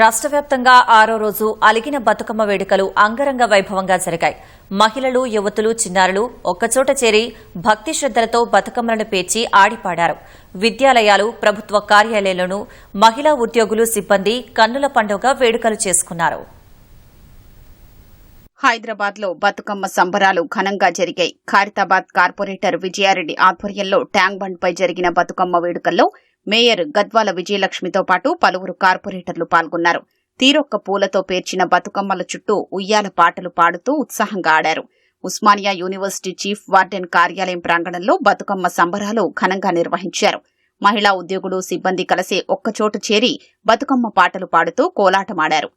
రాష్ట్ర వ్యాప్తంగా ఆరో రోజు అలిగిన బతుకమ్మ వేడుకలు అంగరంగ వైభవంగా జరిగాయి. మహిళలు యువతులు చిన్నారులు ఒక్కచోట చేరి భక్తి శ్రద్దలతో బతుకమ్మలను పేర్చి ఆడిపాడారు. విద్యాలయాలు ప్రభుత్వ కార్యాలయాలను మహిళా ఉద్యోగులు సిబ్బంది కన్నుల పండుగ వేడుకలు చేసుకున్నారు. హైదరాబాద్లో బతుకమ్మ సంబరాలు ఘనంగా జరిగాయి. ఖైరతాబాద్ కార్పొరేటర్ విజయారెడ్డి ఆధ్వర్యంలో ట్యాంక్ బండ్ పై జరిగిన బతుకమ్మ వేడుకల్లో మేయర్ గద్వాల విజయలక్ష్మితో పాటు పలువురు కార్పొరేటర్లు పాల్గొన్నారు. తీరొక్క పూలతో పేర్చిన బతుకమ్మల చుట్టూ ఉయ్యాల పాటలు పాడుతూ ఉత్సాహంగా ఆడారు. ఉస్మానియా యూనివర్సిటీ చీఫ్ వార్డెన్ కార్యాలయం ప్రాంగణంలో బతుకమ్మ సంబరాలు ఘనంగా నిర్వహించారు. మహిళా ఉద్యోగులు సిబ్బంది కలిసి ఒక్కచోటు చేరి బతుకమ్మ పాటలు పాడుతూ కోలాటమాడారు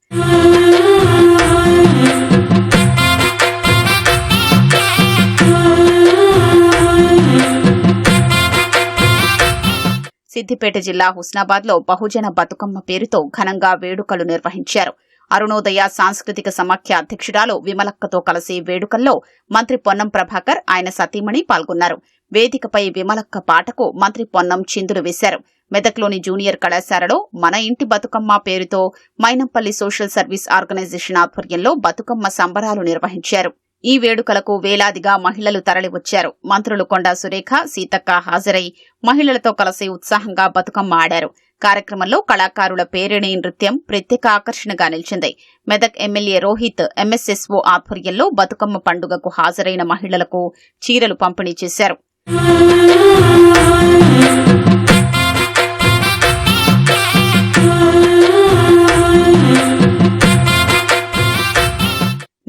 సిద్దిపేట జిల్లా హుస్నాబాద్లో బహుజన బతుకమ్మ పేరుతో ఘనంగా వేడుకలు నిర్వహించారు. అరుణోదయ సాంస్కృతిక సమాఖ్య అధ్యక్షురాలు విమలక్కతో కలిసి వేడుకల్లో మంత్రి పొన్నం ప్రభాకర్ ఆయన సతీమణి పాల్గొన్నారు. వేదికపై విమలక్క పాటకు మంత్రి పొన్నం చిందులు వేశారు. మెదక్లోని జూనియర్ కళాశాలలో మన ఇంటి బతుకమ్మ పేరుతో మైనంపల్లి సోషల్ సర్వీస్ ఆర్గనైజేషన్ ఆధ్వర్యంలో బతుకమ్మ సంబరాలు నిర్వహించారు. ఈ వేడుకలకు వేలాదిగా మహిళలు తరలివచ్చారు. మంత్రులు కొండా సురేఖ సీతక్క హాజరై మహిళలతో కలిసి ఉత్సాహంగా బతుకమ్మ ఆడారు. కార్యక్రమంలో కళాకారుల పేరిణి నృత్యం ప్రత్యేక ఆకర్షణగా నిలిచింది. మెదక్ ఎమ్మెల్యే రోహిత్ ఎంఎస్ఎస్ఓ ఆధ్వర్యంలో బతుకమ్మ పండుగకు హాజరైన మహిళలకు చీరలు పంపిణీ చేశారు.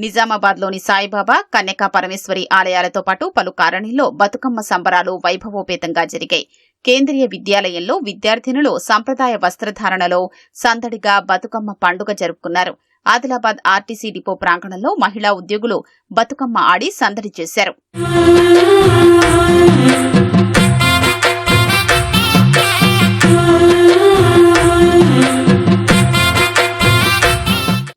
నిజామాబాద్లోని సాయిబాబా కన్యకా పరమేశ్వరి ఆలయాలతో పాటు పలు కారణిల్లో బతుకమ్మ సంబరాలు వైభవోపేతంగా జరిగాయి. కేంద్రీయ విద్యాలయంలో విద్యార్థినులు సంప్రదాయ వస్త్రధారణలో సందడిగా బతుకమ్మ పండుగ జరుపుకున్నారు. ఆదిలాబాద్ ఆర్టీసీ డిపో ప్రాంగణంలో మహిళా ఉద్యోగులు బతుకమ్మ ఆడి సందడి చేశారు.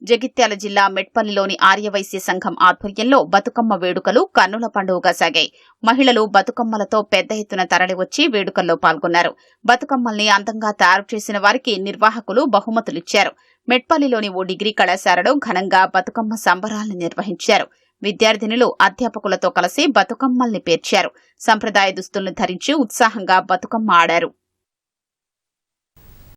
జగిత్యాల జిల్లా మెట్పల్లిలోని ఆర్యవైశ్య సంఘం ఆధ్వర్యంలో బతుకమ్మ వేడుకలు కన్నుల పండుగగా సాగాయి. మహిళలు బతుకమ్మలతో పెద్ద ఎత్తున తరలివచ్చి వేడుకల్లో పాల్గొన్నారు. బతుకమ్మల్ని అందంగా తయారు చేసిన వారికి నిర్వాహకులు బహుమతులిచ్చారు. మెట్పల్లిలోని ఓ డిగ్రీ కళాశాలలో ఘనంగా బతుకమ్మ సంబరాలను నిర్వహించారు. విద్యార్థినులు అధ్యాపకులతో కలిసి బతుకమ్మల్ని పేర్చారు. సంప్రదాయ దుస్తులను ధరించి ఉత్సాహంగా బతుకమ్మ ఆడారు.